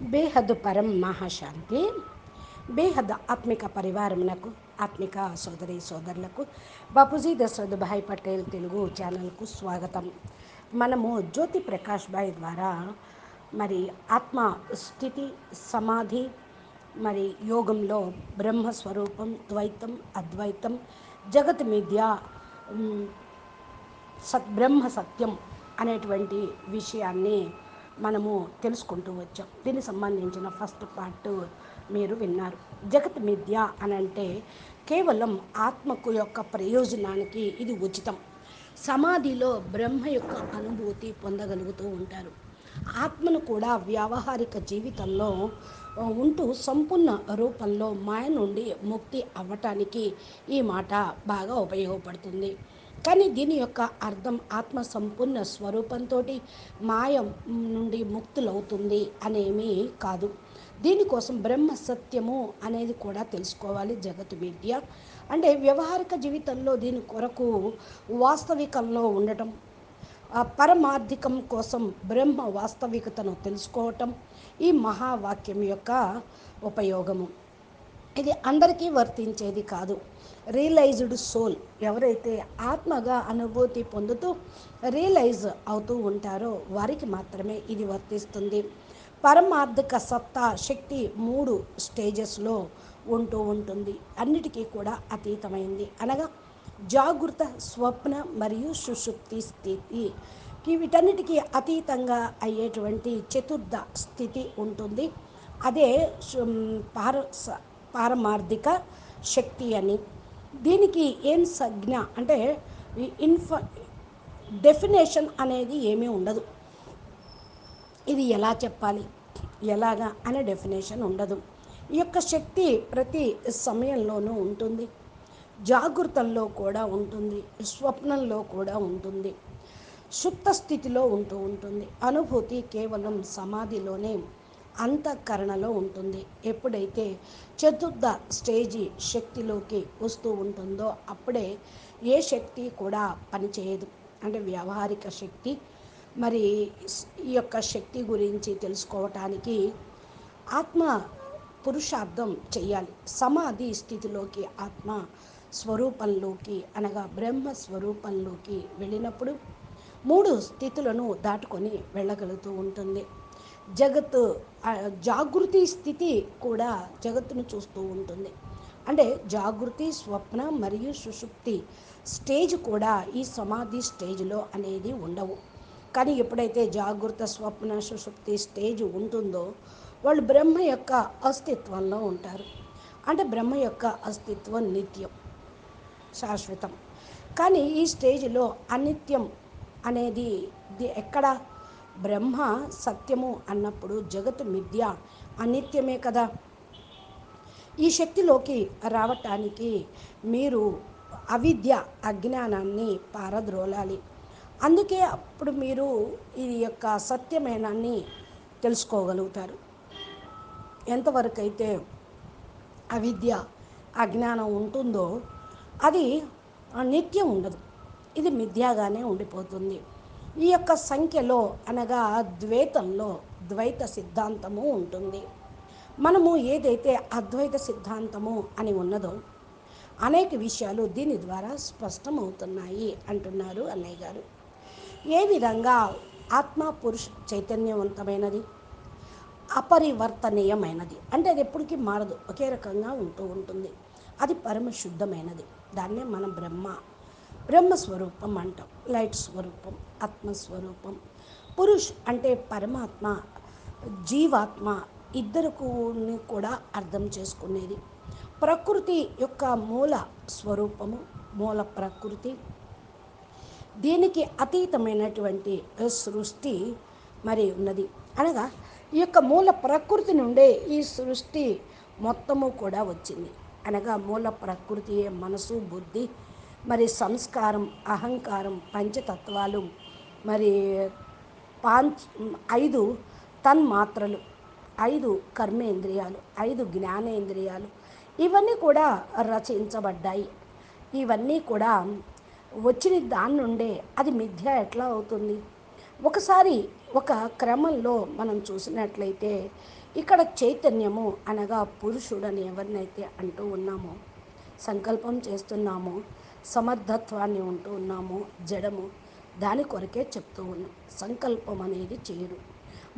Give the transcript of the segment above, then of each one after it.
బేహద్ పరం మహాశాంతి. బేహద్ ఆత్మిక పరివారమునకు ఆత్మిక సోదరి సోదరులకు బాపూజీ దశరథ్ భాయ్ పటేల్ తెలుగు ఛానల్కు స్వాగతం. మనము జ్యోతి ప్రకాష్ భాయ్ ద్వారా మరి ఆత్మ స్థితి సమాధి మరి యోగంలో బ్రహ్మస్వరూపం ద్వైతం అద్వైతం జగత్ మిథ్య సత్ బ్రహ్మ సత్యం అనేటువంటి విషయాన్ని మనము తెలుసుకుంటూ వచ్చాం. దీనికి సంబంధించిన ఫస్ట్ పార్ట్ మీరు విన్నారు. జగత్ మిథ్య అని అంటే కేవలం ఆత్మకు యొక్క ప్రయోజనానికి ఇది ఉచితం. సమాధిలో బ్రహ్మ యొక్క అనుభూతి పొందగలుగుతూ ఉంటారు. ఆత్మను కూడా వ్యావహారిక జీవితంలో ఉంటూ సంపూర్ణ రూపంలో మాయ నుండి ముక్తి అవ్వటానికి ఈ మాట బాగా ఉపయోగపడుతుంది. కానీ దీని యొక్క అర్థం ఆత్మ సంపూర్ణ స్వరూపంతో మాయం నుండి ముక్తులవుతుంది అనేమి కాదు. దీనికోసం బ్రహ్మ సత్యము అనేది కూడా తెలుసుకోవాలి జగత్ విద్య. అంటే వ్యవహారిక జీవితంలో దీని కొరకు వాస్తవికంలో ఉండటం పరమార్థికం కోసం బ్రహ్మ వాస్తవికతను తెలుసుకోవటం ఈ మహావాక్యం యొక్క ఉపయోగము. ఇది అందరికీ వర్తించేది కాదు. రియలైజ్డ్ సోల్ ఎవరైతే ఆత్మగా అనుభూతి పొందుతూ రియలైజ్ అవుతూ ఉంటారో వారికి మాత్రమే ఇది వర్తిస్తుంది. పరమార్థిక సత్తా శక్తి మూడు స్టేజెస్లో ఉంటూ ఉంటుంది. అన్నిటికీ కూడా అతీతమైంది. అనగా జాగృత స్వప్న మరియు సుషుప్తి స్థితి. వీటన్నిటికీ అతీతంగా అయ్యేటువంటి చతుర్థ స్థితి ఉంటుంది. అదే పార పారమార్థిక శక్తి అని. దీనికి ఏం సంజ్ఞ? అంటే ఇన్ఫ డెఫినేషన్ అనేది ఏమీ ఉండదు. ఇది ఎలా చెప్పాలి? ఎలాగా అనే డెఫినేషన్ ఉండదు. ఈ యొక్క శక్తి ప్రతి సమయంలోనూ ఉంటుంది. జాగృతంలో కూడా ఉంటుంది. స్వప్నంలో కూడా ఉంటుంది. సుప్త స్థితిలో ఉంటూ ఉంటుంది. అనుభూతి కేవలం సమాధిలోనే అంతఃకరణలో ఉంటుంది. ఎప్పుడైతే చతుర్థ స్టేజీ శక్తిలోకి వస్తూ ఉంటుందో అప్పుడే ఏ శక్తి కూడా పనిచేయదు. అంటే వ్యావహారిక శక్తి. మరి ఈ యొక్క శక్తి గురించి తెలుసుకోవటానికి ఆత్మ పురుషార్థం చేయాలి సమాధి స్థితిలోకి ఆత్మ స్వరూపంలోకి అనగా బ్రహ్మ స్వరూపంలోకి వెళ్ళినప్పుడు మూడు స్థితులను దాటుకొని వెళ్ళగలుగుతూ ఉంటుంది. జగత్ జాగృతి స్థితి కూడా జగత్తును చూస్తూ ఉంటుంది. అంటే జాగృతి స్వప్న మరియు సుషుప్తి స్టేజ్ కూడా ఈ సమాధి స్టేజ్లో అనేది ఉండవు. కానీ ఎప్పుడైతే జాగృత స్వప్న సుషుప్తి స్టేజ్ ఉంటుందో వాళ్ళు బ్రహ్మ యొక్క అస్తిత్వంలో ఉంటారు. అంటే బ్రహ్మ యొక్క అస్తిత్వం నిత్యం శాశ్వతం. కానీ ఈ స్టేజ్లో అనిత్యం అనేది ఎక్కడ బ్రహ్మ సత్యము అన్నప్పుడు జగత్ మిథ్య అనిత్యమే కదా. ఈ శక్తిలోకి రావటానికి మీరు అవిద్య అజ్ఞానాన్ని పారద్రోలాలి. అందుకే అప్పుడు మీరు ఈ యొక్క సత్యమేనాన్ని తెలుసుకోగలుగుతారు. ఎంతవరకు అయితే అవిద్య అజ్ఞానం ఉంటుందో అది నిత్యం ఉండదు. ఇది మిథ్యాగానే ఉండిపోతుంది. ఈ యొక్క సంఖ్యలో అనగా ద్వైతంలో ద్వైత సిద్ధాంతము ఉంటుంది. మనము ఏదైతే అద్వైత సిద్ధాంతము అని ఉన్నదో అనేక విషయాలు దీని ద్వారా స్పష్టమవుతున్నాయి అంటున్నారు అన్నయ్య గారు. ఏ విధంగా ఆత్మ పురుష చైతన్యవంతమైనది? అపరివర్తనీయమైనది. అంటే అది ఎప్పటికీ మారదు. ఒకే రకంగా ఉంటూ ఉంటుంది. అది పరమ శుద్ధమైనది. దాన్నే మనం బ్రహ్మ బ్రహ్మ స్వరూపం అంటాం. లైట్ స్వరూపం ఆత్మస్వరూపం. పురుష్ అంటే పరమాత్మ జీవాత్మ ఇద్దరుకు కూడా అర్థం చేసుకునేది. ప్రకృతి యొక్క మూల స్వరూపము మూల ప్రకృతి. దీనికి అతీతమైనటువంటి సృష్టి మరి ఉన్నది. అనగా ఈ యొక్క మూల ప్రకృతి నుండే ఈ సృష్టి మొత్తము కూడా వచ్చింది. అనగా మూల ప్రకృతియే మనసు బుద్ధి మరి సంస్కారం అహంకారం పంచతత్వాలు మరి పాంచ్ ఐదు తన్మాత్రలు ఐదు కర్మేంద్రియాలు ఐదు జ్ఞానేంద్రియాలు ఇవన్నీ కూడా రచించబడ్డాయి. ఇవన్నీ కూడా వచ్చిన దాని నుండే అది మిథ్య ఎట్లా అవుతుంది? ఒకసారి ఒక క్రమంలో మనం చూసినట్లయితే ఇక్కడ చైతన్యము అనగా పురుషుడని ఎవరినైతే అంటూ ఉన్నామో సంకల్పం చేస్తున్నామో సమర్థత్వాన్ని ఉంటూ ఉన్నామో జడము దాని కొరకే చెప్తూ ఉన్నాం. సంకల్పం అనేది చేయడు.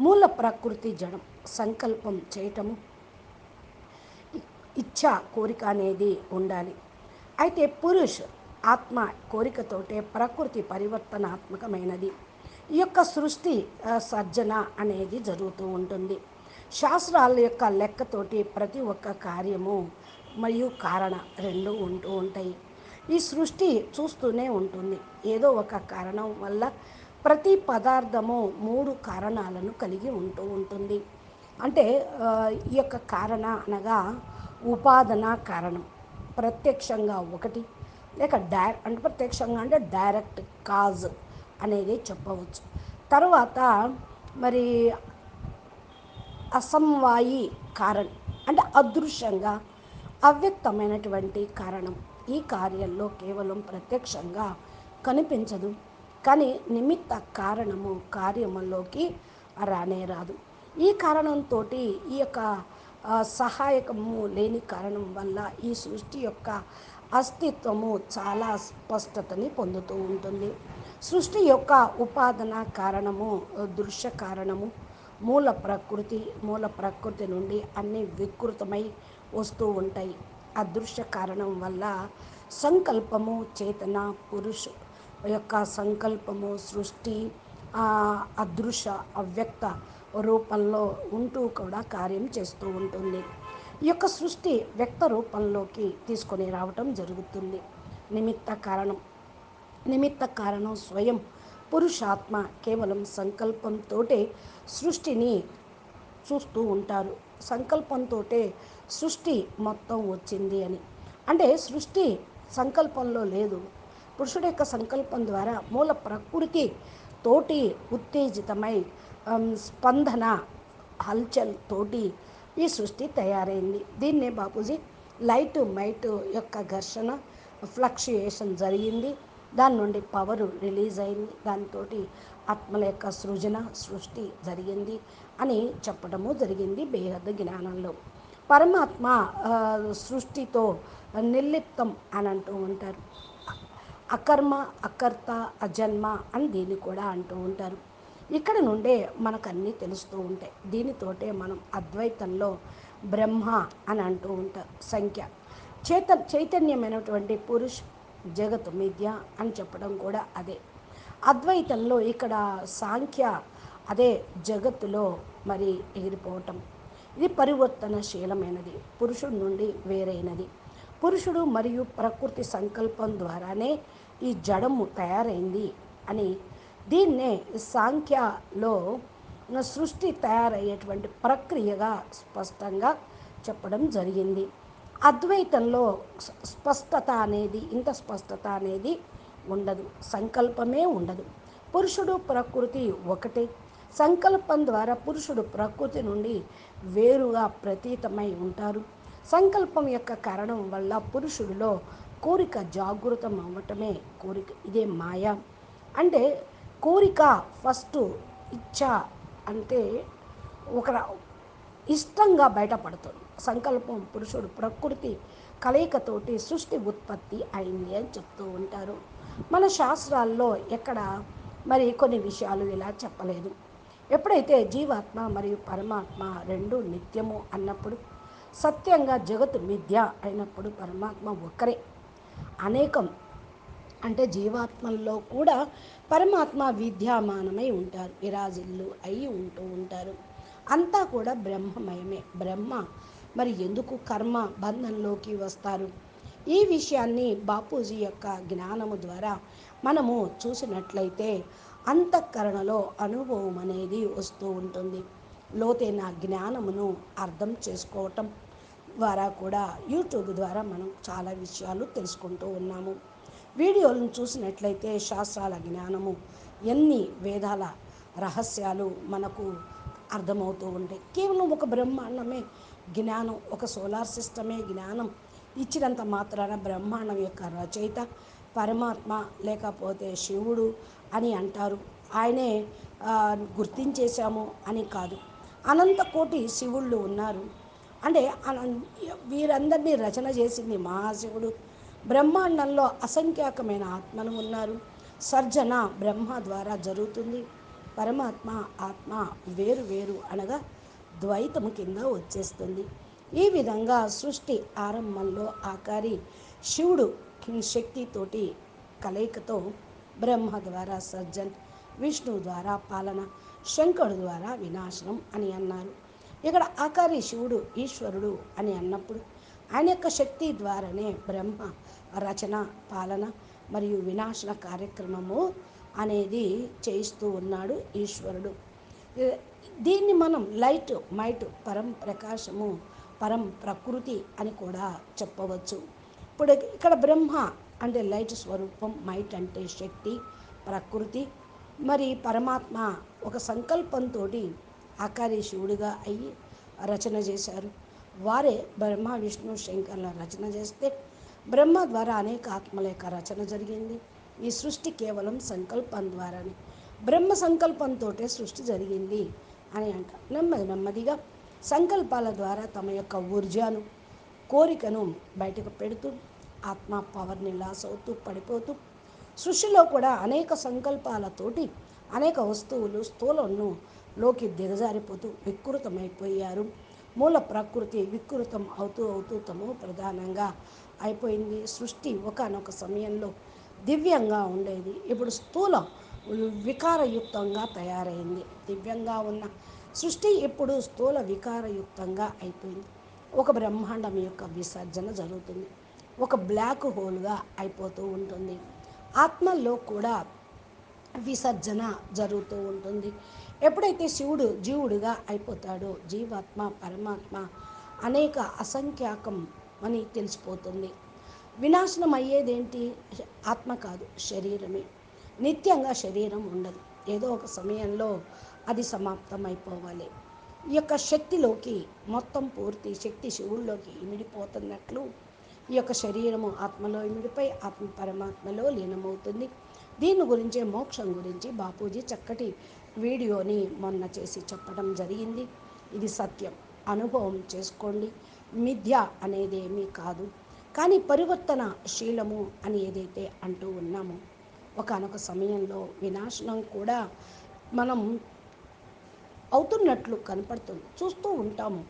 మూల ప్రకృతి జడం సంకల్పం చేయటము ఇచ్ఛ కోరిక అనేది ఉండాలి. అయితే పురుష్ ఆత్మ కోరికతోటే ప్రకృతి పరివర్తనాత్మకమైనది. ఈ యొక్క సృష్టి సర్జన అనేది జరుగుతూ ఉంటుంది. శాస్త్రాల యొక్క లెక్కతోటి ప్రతి ఒక్క కార్యము మరియు కారణ రెండు ఉంటూ ఉంటాయి. ఈ సృష్టి చూస్తూనే ఉంటుంది. ఏదో ఒక కారణం వల్ల ప్రతి పదార్థము మూడు కారణాలను కలిగి ఉంటూ ఉంటుంది. అంటే ఈ యొక్క కారణ అనగా ఉపాదన కారణం. ప్రత్యక్షంగా ఒకటి లేక డై అంటే ప్రత్యక్షంగా అంటే డైరెక్ట్ కాజ్ అనేది చెప్పవచ్చు. తర్వాత మరి అసంవాయి కారణం అంటే అదృశ్యంగా అవ్యక్తమైనటువంటి కారణం. ఈ కార్యంలో కేవలం ప్రత్యక్షంగా కనిపించదు. కానీ నిమిత్త కారణము కార్యములోకి రానే రాదు. ఈ కారణంతో ఈ యొక్క సహాయకము లేని కారణం వల్ల ఈ సృష్టి యొక్క అస్తిత్వము చాలా స్పష్టతని పొందుతూ ఉంటుంది. సృష్టి యొక్క ఉపాదన కారణము దృశ్య కారణము మూల ప్రకృతి మూల ప్రకృతి నుండి అన్ని వికృతమై వస్తూ ఉంటాయి. అదృశ్య కారణం వల్ల సంకల్పము చేతన పురుషు యొక్క సంకల్పము సృష్టి ఆ, అదృశ్య అవ్యక్త రూపంలో ఉంటూ కూడా కార్యం చేస్తూ ఉంటుంది. ఈ యొక్క సృష్టి వ్యక్త రూపంలోకి తీసుకొని రావటం జరుగుతుంది. నిమిత్త కారణం నిమిత్త కారణం స్వయం పురుషాత్మ కేవలం సంకల్పంతోటే సృష్టిని చూస్తూ ఉంటారు. సంకల్పంతో సృష్టి మొత్తం వచ్చింది అని. అంటే సృష్టి సంకల్పంలో లేదు. పురుషుడి యొక్క సంకల్పం ద్వారా మూల ప్రకృతి తోటి ఉత్తేజితమై స్పందన హల్చల్ తోటి ఈ సృష్టి తయారైంది. దీన్నే బాపూజీ లైట్ మైట్ యొక్క ఘర్షణ ఫ్లక్చుయేషన్ జరిగింది. దాని నుండి పవర్ రిలీజ్ అయింది. దాంతో ఆత్మల యొక్క సృజన సృష్టి జరిగింది. అని చెప్పడము జరిగింది బేహద్ జ్ఞానంలో. పరమాత్మ సృష్టితో నిర్లిప్తం అని అంటూ ఉంటారు. అకర్మ అకర్త అజన్మ అని దీన్ని కూడా అంటూ ఉంటారు. ఇక్కడ నుండే మనకన్నీ తెలుస్తూ ఉంటాయి. దీనితోటే మనం అద్వైతంలో బ్రహ్మ అని అంటూ ఉంటారు సంఖ్య. చేత చైతన్యమైనటువంటి పురుష్ జగత్ మిథ్య అని చెప్పడం కూడా అదే. అద్వైతంలో ఇక్కడ సాంఖ్య అదే జగత్తులో మరి ఎగిరిపోవటం. ఇది పరివర్తనశీలమైనది పురుషుడి నుండి వేరైనది. పురుషుడు మరియు ప్రకృతి సంకల్పం ద్వారానే ఈ జడము తయారైంది అని దీన్నే సాంఖ్యలో సృష్టి తయారయ్యేటువంటి ప్రక్రియగా స్పష్టంగా చెప్పడం జరిగింది. అద్వైతంలో స్పష్టత అనేది ఇంత స్పష్టత అనేది ఉండదు సంకల్పమే ఉండదు. పురుషుడు ప్రకృతి ఒకటే. సంకల్పం ద్వారా పురుషుడు ప్రకృతి నుండి వేరుగా ప్రతీతమై ఉంటారు. సంకల్పం యొక్క కారణం వల్ల పురుషుడిలో కోరిక జాగృతం అవ్వటమే కోరిక. ఇదే మాయ. అంటే కోరిక ఫస్ట్ ఇచ్చ అంటే ఒక ఇష్టంగా బయటపడుతుంది సంకల్పం పురుషుడు ప్రకృతి కలయికతోటి సృష్టి ఉత్పత్తి అయింది అని చెప్తూ ఉంటారు. మన శాస్త్రాల్లో ఎక్కడ మరి కొన్ని విషయాలు ఇలా చెప్పలేదు. ఎప్పుడైతే జీవాత్మ మరియు పరమాత్మ రెండు నిత్యము అన్నప్పుడు సత్యంగా జగత్ మిథ్య అయినప్పుడు పరమాత్మ ఒక్కరే. అనేకం అంటే జీవాత్మల్లో కూడా పరమాత్మ విద్యామానమై ఉంటారు విరాజిల్లు అయి ఉంటూ ఉంటారు. అంతా కూడా బ్రహ్మమయమే. బ్రహ్మ మరి ఎందుకు కర్మ బంధంలోకి వస్తారు? ఈ విషయాన్ని బాపూజీ యొక్క జ్ఞానము ద్వారా మనము చూసినట్లయితే అంతఃకరణలో అనుభవం అనేది వస్తూ ఉంటుంది. లోతైన జ్ఞానమును అర్థం చేసుకోవటం ద్వారా కూడా యూట్యూబ్ ద్వారా మనం చాలా విషయాలు తెలుసుకుంటూ ఉన్నాము. వీడియోలను చూసినట్లయితే శాస్త్రాల జ్ఞానము ఎన్ని వేదాల రహస్యాలు మనకు అర్థమవుతూ ఉంటాయి కేవలం ఒక బ్రహ్మాండమే జ్ఞానం ఒక సోలార్ సిస్టమే జ్ఞానం ఇచ్చినంత మాత్రాన బ్రహ్మాండం యొక్క రచయిత పరమాత్మ లేకపోతే శివుడు అని అంటారు. ఆయనే గుర్తించేశాము అని కాదు. అనంత కోటి శివుళ్ళు ఉన్నారు. అంటే వీరందరినీ రచన చేసింది మహాశివుడు. బ్రహ్మాండంలో అసంఖ్యాకమైన ఆత్మలు ఉన్నారు. సర్జన బ్రహ్మ ద్వారా జరుగుతుంది. పరమాత్మ ఆత్మ వేరు వేరు అనగా ద్వైతము కింద వచ్చేస్తుంది. ఈ విధంగా సృష్టి ఆరంభంలో ఆకారి శివుడు శక్తితోటి కలయికతో బ్రహ్మ ద్వారా సర్జన్ విష్ణువు ద్వారా పాలన శంకరుడు ద్వారా వినాశనం అని అన్నారు. ఇక్కడ ఆకారి శివుడు ఈశ్వరుడు అని అన్నప్పుడు ఆయన యొక్క శక్తి ద్వారానే బ్రహ్మ రచన పాలన మరియు వినాశన కార్యక్రమము అనేది చేయిస్తూ ఉన్నాడు ఈశ్వరుడు. దీన్ని మనం లైట్ మైట్ పరం ప్రకాశము పరం ప్రకృతి అని కూడా చెప్పవచ్చు. ఇప్పుడు ఇక్కడ బ్రహ్మ అంటే లైట్ స్వరూపం మైట్ అంటే శక్తి ప్రకృతి. మరి పరమాత్మ ఒక సంకల్పంతో ఆకారి శివుడిగా అయ్యి రచన చేశారు. వారే బ్రహ్మ విష్ణు శంకర్ల రచన చేస్తే బ్రహ్మ ద్వారా అనేక ఆత్మల యొక్క రచన జరిగింది. ఈ సృష్టి కేవలం సంకల్పం ద్వారానే. బ్రహ్మ సంకల్పంతో సృష్టి జరిగింది అని అంట. నెమ్మది నెమ్మదిగా సంకల్పాల ద్వారా తమ యొక్క ఊర్జాను కోరికను బయటకు పెడుతూ ఆత్మ పవర్ని లాస్ అవుతూ పడిపోతూ సృష్టిలో కూడా అనేక సంకల్పాలతోటి అనేక వస్తువులు స్థూలను లోకి దిగజారిపోతూ వికృతమైపోయారు. మూల ప్రకృతి వికృతం అవుతూ అవుతూ తము ప్రధానంగా అయిపోయింది. సృష్టి ఒకనొక సమయంలో దివ్యంగా ఉండేది. ఇప్పుడు స్థూల వికారయుక్తంగా తయారైంది. దివ్యంగా ఉన్న సృష్టి ఇప్పుడు స్థూల వికారయుక్తంగా అయిపోయింది. ఒక బ్రహ్మాండం యొక్క విసర్జన జరుగుతుంది. ఒక బ్లాక్ హోల్గా అయిపోతూ ఉంటుంది. ఆత్మల్లో కూడా విసర్జన జరుగుతూ ఉంటుంది. ఎప్పుడైతే శివుడు జీవుడుగా అయిపోతాడో జీవాత్మ పరమాత్మ అనేక అసంఖ్యాకం అని తెలిసిపోతుంది. వినాశనం అయ్యేదేంటి? ఆత్మ కాదు శరీరమే. నిత్యంగా శరీరం ఉండదు. ఏదో ఒక సమయంలో అది సమాప్తం అయిపోవాలి ఈ యొక్క శక్తిలోకి మొత్తం పూర్తి శక్తి శివుల్లోకి ఇమిడిపోతున్నట్లు ఈ యొక్క శరీరము ఆత్మలో ఇమిడిపై ఆత్మ పరమాత్మలో లీనమవుతుంది. దీని గురించే మోక్షం గురించి బాపూజీ చక్కటి వీడియోని మొన్న చేసి చెప్పడం జరిగింది. ఇది సత్యం. అనుభవం చేసుకోండి. మిథ్య అనేది ఏమీ కాదు. కానీ పరివర్తన శీలము అని ఏదైతే అంటూ ఉన్నామో ఒకనొక సమయంలో వినాశనం కూడా మనం అవుతున్నట్లు కనపడుతుంది. చూస్తూ ఉంటాము.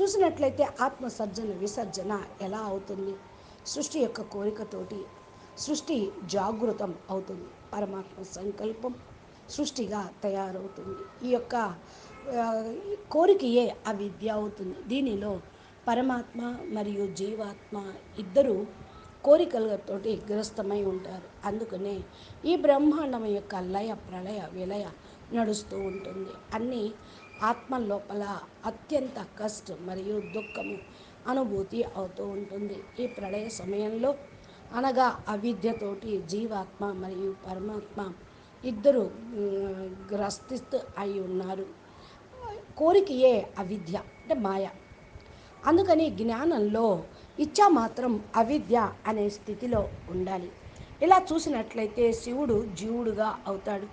చూసినట్లయితే ఆత్మ సర్జన విసర్జన ఎలా అవుతుంది? సృష్టి యొక్క కోరికతోటి సృష్టి జాగృతం అవుతుంది. పరమాత్మ సంకల్పం సృష్టిగా తయారవుతుంది. ఈ యొక్క ఆ, కోరికయే అవిద్య అవుతుంది. దీనిలో పరమాత్మ మరియు జీవాత్మ ఇద్దరు కోరికలతోటి గ్రస్తమై ఉంటారు. అందుకనే ఈ బ్రహ్మాండం యొక్క లయ ప్రళయ విలయ నడుస్తూ ఉంటుంది. అన్నీ ఆత్మ లోపల అత్యంత కష్ట మరియు దుఃఖము అనుభూతి అవుతూ ఉంటుంది. ఈ ప్రళయ సమయంలో అనగా అవిద్యతోటి జీవాత్మ మరియు పరమాత్మ ఇద్దరు ఉమ్, గ్రస్తిస్తూ అయి ఉన్నారు. కోరికయే అవిద్య అంటే మాయ. అందుకని జ్ఞానంలో ఇచ్చా మాత్రం అవిద్య అనే స్థితిలో ఉండాలి. ఇలా చూసినట్లయితే శివుడు జీవుడుగా అవుతాడు.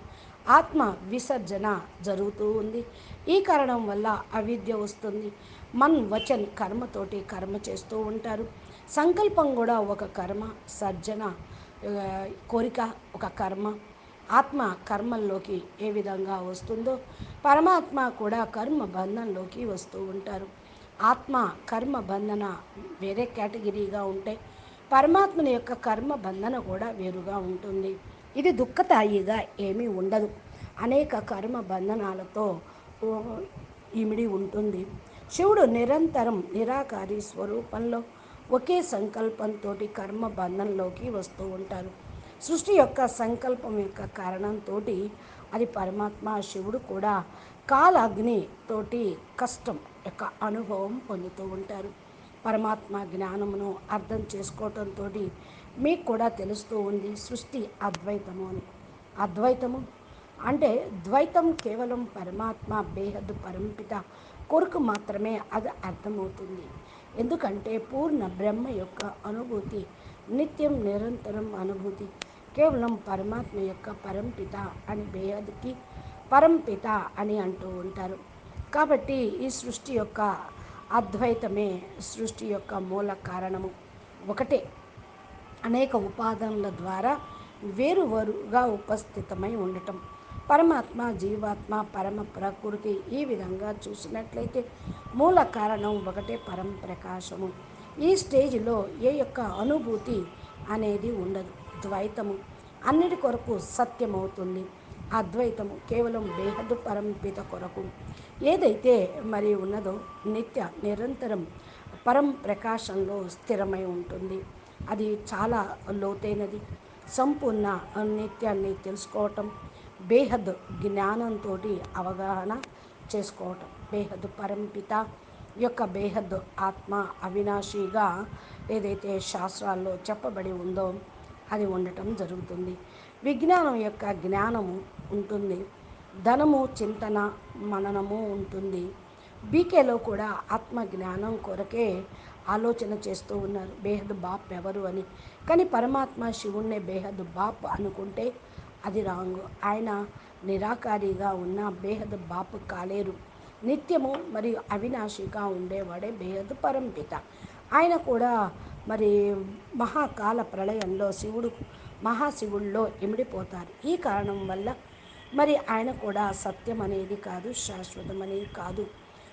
ఆత్మ విసర్జన జరుగుతూ ఉంది. ఈ కారణం వల్ల అవిద్య వస్తుంది. మన్ వచన్ కర్మతోటి కర్మ చేస్తూ ఉంటారు. సంకల్పం కూడా ఒక కర్మ సర్జన కోరిక ఒక కర్మ. ఆత్మ కర్మల్లోకి ఏ విధంగా వస్తుందో పరమాత్మ కూడా కర్మ బంధంలోకి వస్తూ ఉంటారు. ఆత్మ కర్మ బంధన వేరే కేటగిరీగా ఉంటే పరమాత్మని యొక్క కర్మ బంధన కూడా వేరుగా ఉంటుంది. ఇది దుఃఖదాయిగా ఏమీ ఉండదు. అనేక కర్మ బంధనాలతో ఇమిడి ఉంటుంది. శివుడు నిరంతరం నిరాకారి స్వరూపంలో ఒకే సంకల్పంతో కర్మ బంధంలోకి వస్తూ ఉంటారు. సృష్టి యొక్క సంకల్పం యొక్క కారణంతో అది పరమాత్మ శివుడు కూడా కాలాగ్ని తోటి కష్టం యొక్క అనుభవం పొందుతూ ఉంటారు. పరమాత్మ జ్ఞానమును అర్థం చేసుకోవటంతో మీకు కూడా తెలుస్తూ ఉంది సృష్టి అద్వైతము అని. అద్వైతము అంటే ద్వైతం కేవలం పరమాత్మ బేహద్ పరంపిత కొరకు మాత్రమే అది అర్థమవుతుంది. ఎందుకంటే పూర్ణ బ్రహ్మ యొక్క అనుభూతి నిత్యం నిరంతరం అనుభూతి కేవలం పరమాత్మ యొక్క పరంపిత అని బేహద్కి పరంపిత అని అంటూ ఉంటారు. కాబట్టి ఈ సృష్టి యొక్క అద్వైతమే సృష్టి యొక్క మూల కారణము. ఒకటే అనేక ఉపాదానుల ద్వారా వేరువరుగా ఉపస్థితమై ఉండటం. పరమాత్మ జీవాత్మ పరమ ప్రకృతి ఈ విధంగా చూసినట్లయితే మూల కారణం ఒకటే పరం ప్రకాశము. ఈ స్టేజ్లో ఏ యొక్క అనుభూతి అనేది ఉండదు. ద్వైతము అన్నిటి కొరకు సత్యమవుతుంది. అద్వైతము కేవలం బేహద్దు పరంపిత కొరకు. ఏదైతే మరి ఉన్నదో నిత్య నిరంతరం పరం ప్రకాశంలో స్థిరమై ఉంటుంది. అది చాలా లోతైనది. సంపూర్ణ నిత్యాన్ని తెలుసుకోవటం బేహద్ జ్ఞానంతో అవగాహన చేసుకోవటం. బేహద్ పరంపిత యొక్క బేహద్ ఆత్మ అవినాశిగా ఏదైతే శాస్త్రాల్లో చెప్పబడి ఉందో అది ఉండటం జరుగుతుంది. విజ్ఞానం యొక్క జ్ఞానము ఉంటుంది. ధనము చింతన మననము ఉంటుంది. బీకేలో కూడా ఆత్మ జ్ఞానం కొరకే ఆలోచన చేస్తూ ఉన్నారు. బేహద్ బాప్ ఎవరు అని. కానీ పరమాత్మ శివుణ్ణే బేహద్ బాప్ అనుకుంటే అది రాంగ్. ఆయన నిరాకారిగా ఉన్న బేహద్ బాపు కాలేరు. నిత్యము మరియు అవినాశిగా ఉండేవాడే బేహద్ పరంపిత. ఆయన కూడా మరి మహాకాల ప్రళయంలో శివుడు మహాశివుల్లో ఇమిడిపోతారు. ఈ కారణం వల్ల మరి ఆయన కూడా సత్యం అనేది కాదు శాశ్వతం అనేది కాదు.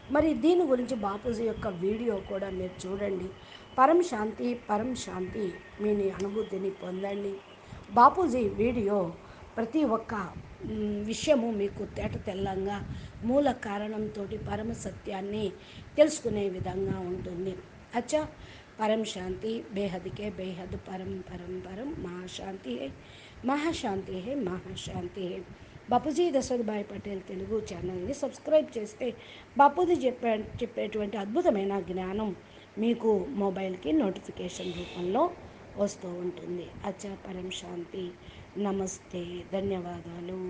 మరి దీని గురించి బాపూజీ యొక్క వీడియో కూడా మీరు చూడండి. పరం శాంతి పరం శాంతి మీ అనుభూతిని పొందండి. బాపూజీ వీడియో ప్రతి ఒక్క విషయము మీకు తేట తెల్లంగా మూల కారణంతో పరమ సత్యాన్ని తెలుసుకునే విధంగా ఉంటుంది. అచ్చా పరం శాంతి బేహద్కే బేహద్ పరం పరం పరం మహాశాంతి హే మహాశాంతి హే మహాశాంతి హే. బాపూజీ దశరథభాయ్ పటేల్ తెలుగు ఛానల్ని సబ్స్క్రైబ్ చేస్తే బాపూజీ చెప్పే చెప్పేటువంటి అద్భుతమైన జ్ఞానం మీకు మొబైల్కి నోటిఫికేషన్ రూపంలో వస్తూ ఉంటుంది. అచ్చా పరం శాంతి. నమస్తే. ధన్యవాదాలు.